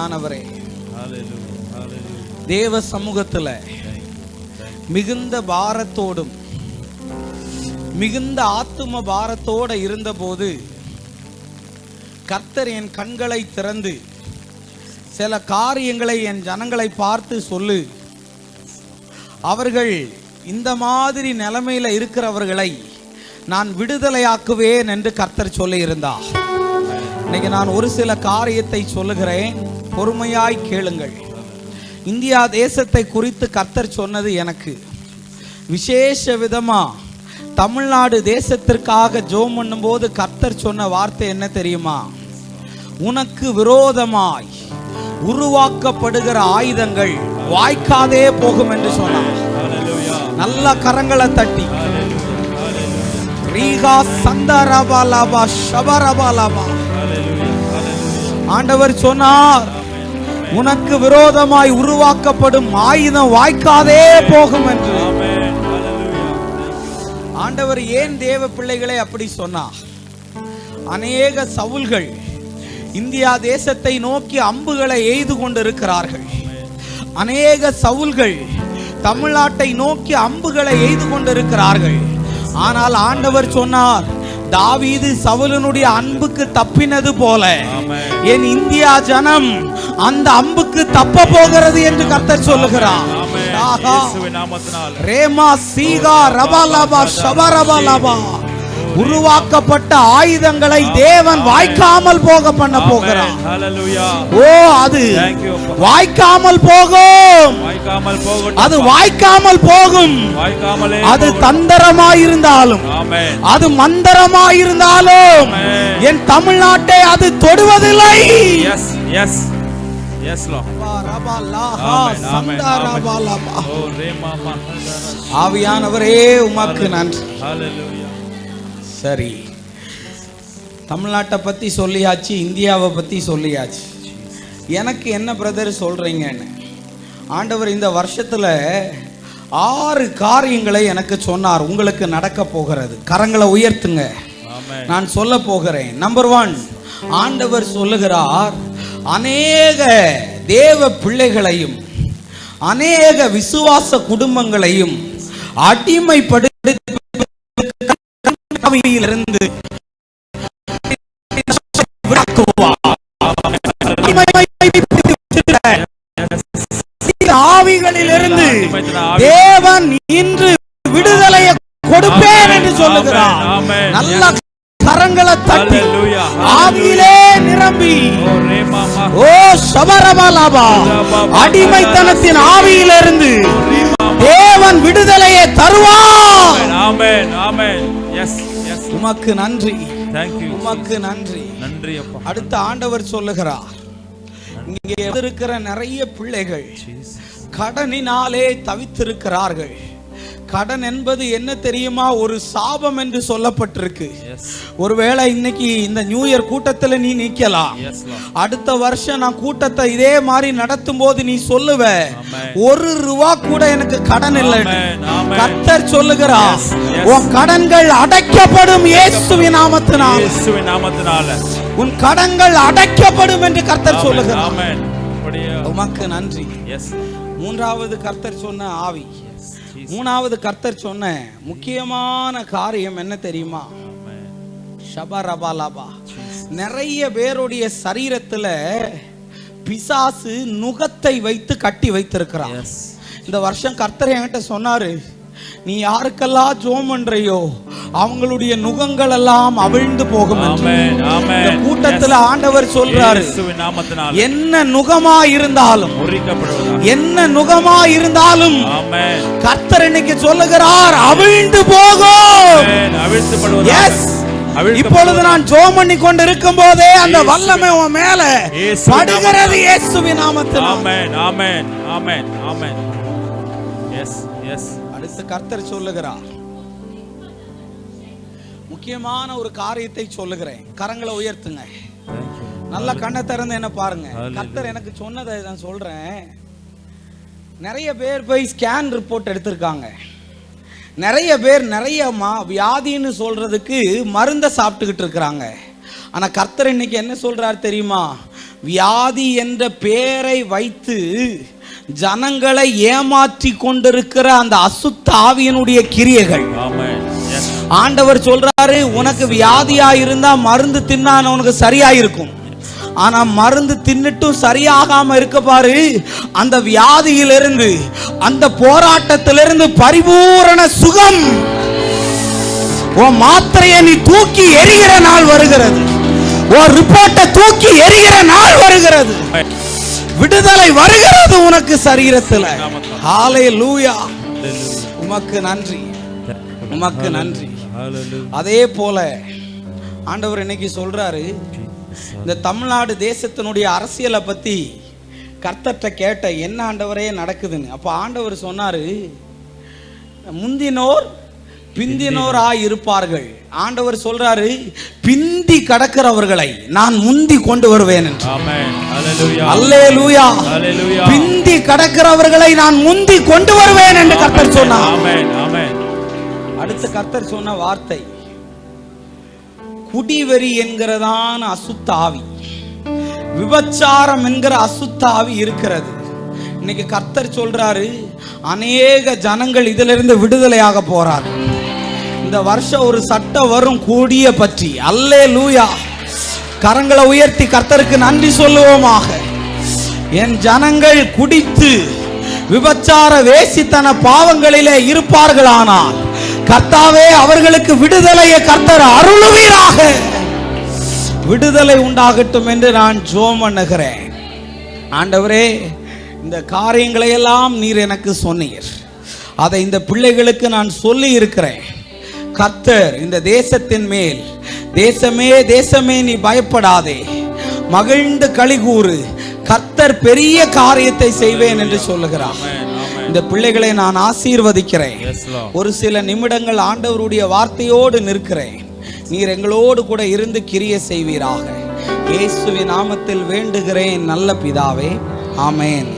ஆவியானவரே. தேவ சமூகத்துல மிகுந்த பாரத்தோடும் மிகுந்த ஆத்தும பாரத்தோட இருந்தபோது கர்த்தர் என் கண்களை திறந்து சில காரியங்களை என் ஜனங்களை பார்த்து சொல்லு. அவர்கள் இந்த மாதிரி நிலைமையில இருக்கிறவர்களை நான் விடுதலையாக்குவேன் என்று கர்த்தர் சொல்லி இருந்தார் இன்னைக்கு நான் ஒரு சில காரியத்தை சொல்லுகிறேன். பொறுமையாய் கேளுங்கள். இந்தியா தேசத்தை குறித்து கர்த்தர் சொன்னது எனக்கு. விசேஷ விதமா தமிழ்நாடு தேசத்திற்காக ஜோம் பண்ணும்போது கர்த்தர் சொன்ன வார்த்தை என்ன தெரியுமா? உனக்கு விரோதமாய் உருவாக்கப்படுகிற ஆயுதங்கள் வாய்க்காதே போகும் என்று சொன்னார். நல்ல கரங்களை தட்டி. ரீகா சந்தரபாலாபா ஷபரபாலாபா. ஆண்டவர் சொன்னார் உனக்கு விரோதமாய் உருவாக்கப்படும் ஆயுதம் வாய்க்காதே போகும் என்று. ஆண்டவர் ஏன் தேவ பிள்ளைகளை அப்படி சொன்னார்? அநேக சவுல்கள் இந்தியா தேசத்தை நோக்கி அம்புகளை எய்து கொண்டிருக்கிறார்கள். அநேக சவுல்கள் தமிழ்நாட்டை நோக்கி அம்புகளை எய்து கொண்டிருக்கிறார்கள். ஆனால் ஆண்டவர் சொன்னார் தாவீது சவுலனுடைய அன்புக்கு தப்பினது போல. என் இந்தியா ஜனம் அந்த அம்புக்கு தப்ப போகிறது என்று கர்த்தர் சொல்லுகிறார். ரேமா சீகா ரபாலபா ஷபரபாலபா உருவாக்கப்பட்ட ஆயுதங்களை தேவன் வாய்க்காமல் போக பண்ண. Hallelujah. ஓ அது. வாய்க்காமல் போகும் அது வாய்க்காமல் போகும் அது. தந்தரமாயிருந்தாலும். அது மந்தரமாயிருந்தாலும். என் தமிழ்நாட்டை அது தொடுவதில்லை Rema Mahadara. ஆவியானவரே உமக்கு நன்றி. சரி. தமிழ்நாட்டை பற்றி சொல்லியாச்சு இந்தியாவை பற்றி சொல்லியாச்சு. எனக்கு என்ன பிரதர் சொல்கிறீங்கன்னு ஆண்டவர் இந்த வருஷத்தில் ஆறு காரியங்களை எனக்கு சொன்னார். உங்களுக்கு நடக்க போகிறது. கரங்களை உயர்த்துங்க. நான் சொல்ல போகிறேன். நம்பர் ஒன் ஆண்டவர் சொல்லுகிறார் அநேக தேவ பிள்ளைகளையும் அநேக விசுவாச குடும்பங்களையும் அடிமைப்படுத்தி ஆவியிலிருந்து ஆவிகளிலிருந்து தேவன் இன்று விடுதலையை கொடுப்பேன் என்று சொல்லுகிறார். நல்ல கரங்களை தட்டி. ஆவியிலே நிரம்பி. ஓ சபரபாலாபா அடிமைத்தனத்தின் ஆவியிலிருந்து தேவன் விடுதலையை தருவார் Amen. Amen. Yes. உமக்கு நன்றி. உமக்கு நன்றி. நன்றி அப்பா. அடுத்த ஆண்டவர் சொல்லுகிறார். இங்கே இருக்கிற நிறைய பிள்ளைகள் கடனினாலே தவித்திருக்கிறார்கள். கடன் என்பது என்ன தெரியுமா? ஒரு சாபம் என்று சொல்லப்பட்டிருக்கு. ஒருவேளை இன்னைக்கு இந்த நியூ இயர் கூட்டத்துல நீ நிக்கலாம். அடுத்த வருஷம் நான் கூட்டத்தை இதே மாதிரி நடத்தும் போது நீ சொல்லுவ. ஒரு ரூபா கூட எனக்கு கடன் இல்லை. Yes, yes. உன் கடன்கள் அடைக்கப்படும் இயேசுவின் நாமத்தினால். இயேசுவின் நாமத்தினால. உன் கடன்கள் அடைக்கப்படும் என்று கர்த்தர். சொல்லுகிறார். உமக்கு நன்றி. எஸ் மூன்றாவது கர்த்தர் சொன்ன ஆவி. மூணாவது கர்த்தர் சொன்ன முக்கியமான காரியம் என்ன தெரியுமா? ஷபரபாலாபா. நிறைய பேருடைய சரீரத்துல பிசாசு நுகத்தை வைத்து கட்டி வைத்திருக்கிறான். இந்த வருஷம் கர்த்தர் என்கிட்ட சொன்னாரு நீ யாருக்கெல்லாம் ஜோம் பண்றையோ? அவங்களுடைய நுகங்கள் எல்லாம் அவிழ்ந்து போகும் கூட்டத்துல ஆண்டவர் சொல்றாரு என்ன நுகமா இருந்தாலும் என்ன நுகமா இருந்தாலும் கர்த்தர் இன்னைக்கு சொல்லுகிறார் அவிழ்ந்து போகும். இப்பொழுது நான் ஜோம் பண்ணி கொண்டு இருக்கும் போதே அந்த வல்லமை உன் மேல படுகிறது இயேசுவின் நாமத்தில். ஆமென் ஆமென் ஆமென் ஆமென். எஸ் எஸ் அடுத்து கர்த்தர் சொல்லுகிறார். முக்கியமான ஒரு காரியத்தை சொல்லுகிறேன். கரங்களை உயர்த்துங்க. நல்ல கண்ணை திறந்து என்ன பாருங்க. கர்த்தர் எனக்கு சொன்னதை நான் சொல்றேன். நிறைய பேர் போய் ஸ்கேன் ரிப்போர்ட் எடுத்திருக்காங்க. நிறைய பேர் நிறைய மா வியாதின்னு சொல்றதுக்கு மருந்தை சாப்பிட்டுக்கிட்டு இருக்கிறாங்க. ஆனா கர்த்தர் இன்னைக்கு என்ன சொல்றார் தெரியுமா? வியாதி என்ற பெயரை வைத்து ஜனங்களை ஏமாற்றி கொண்டிருக்கிற அந்த அசுத்த ஆவியனுடைய கிரியைகள். Amen. ஆண்டவர் சொல்றாரு உனக்கு வியாதியா இருந்தா மருந்து தின்னா உனக்கு சரியா இருக்கும் ஆனா மருந்து தின்னுட்டும் சரியாகாம இருக்க பாரு அந்த வியாதியிலிருந்து அந்த போராட்டத்திலிருந்து பரிபூரண சுகம் உன் மாத்திரையை நீ தூக்கி எரிகிற நாள் வருகிறது உன் ரிப்போர்ட்டை தூக்கி எரிகிற நாள் வருகிறது. விடுதலை வருகிறது உனக்கு சரீரத்துல ஹாலே லூயா. உமக்கு நன்றி உமக்கு நன்றி. அதே போல ஆண்டவர் இன்னைக்கு சொல்றாரு இந்த தமிழ்நாடு தேசத்தினுடைய அரசியலை பத்தி கர்த்தர்ட்ட கேட்ட என்ன ஆண்டவரே நடக்குதுன்னு. அப்ப ஆண்டவர் சொன்னாரு முந்தினோர் பிந்தினோராய் இருப்பார்கள். ஆண்டவர் சொல்றாரு பிந்தி கடக்கிறவர்களை நான் முந்தி கொண்டு வருவேன். பிந்தி கடக்கிறவர்களை நான் முந்தி கொண்டு வருவேன் என்று கர்த்தர் சொன்னார். அடுத்து கர்த்தர் சொன்ன வார்த்தை. குடிவெறி என்கிறதான அசுத்த ஆவி விபச்சாரம் என்கிற அசுத்த ஆவி இருக்கிறது. இன்னைக்கு கர்த்தர் சொல்றாரு அநேக ஜனங்கள் இதிலிருந்து விடுதலையாக போறார். இந்த வருஷம் ஒரு சட்டம் வரும் கூடிய பற்றி. அல்லே லூயா கரங்களை உயர்த்தி கர்த்தருக்கு நன்றி சொல்லுவோமாக. என் ஜனங்கள் குடித்து விபச்சார வேசித்தன பாவங்களிலே இருப்பார்களானால் கர்த்தாவே அவர்களுக்கு விடுதலையை கர்த்தர் அருளுவீராக. விடுதலை உண்டாகட்டும் என்று நான் ஜோம் பண்ணுகிறேன். ஆண்டவரே இந்த காரியங்களை எல்லாம் நீர் எனக்கு சொன்னீர். அதை இந்த பிள்ளைகளுக்கு நான் சொல்லி இருக்கிறேன். கர்த்தர் இந்த தேசத்தின் மேல் தேசமே தேசமே நீ பயப்படாதே. மகிழ்ந்து களிகூறு கர்த்தர் பெரிய காரியத்தை செய்வேன் என்று சொல்லுகிறார். இந்த பிள்ளைகளை நான் ஆசீர்வதிக்கிறேன். ஒரு சில நிமிடங்கள் ஆண்டவருடைய வார்த்தையோடு நிற்கிறேன். நீர் எங்களோடு கூட இருந்து கிரிய செய்வீராக. இயேசுவின் நாமத்தில் வேண்டுகிறேன் நல்ல பிதாவே. ஆமென்.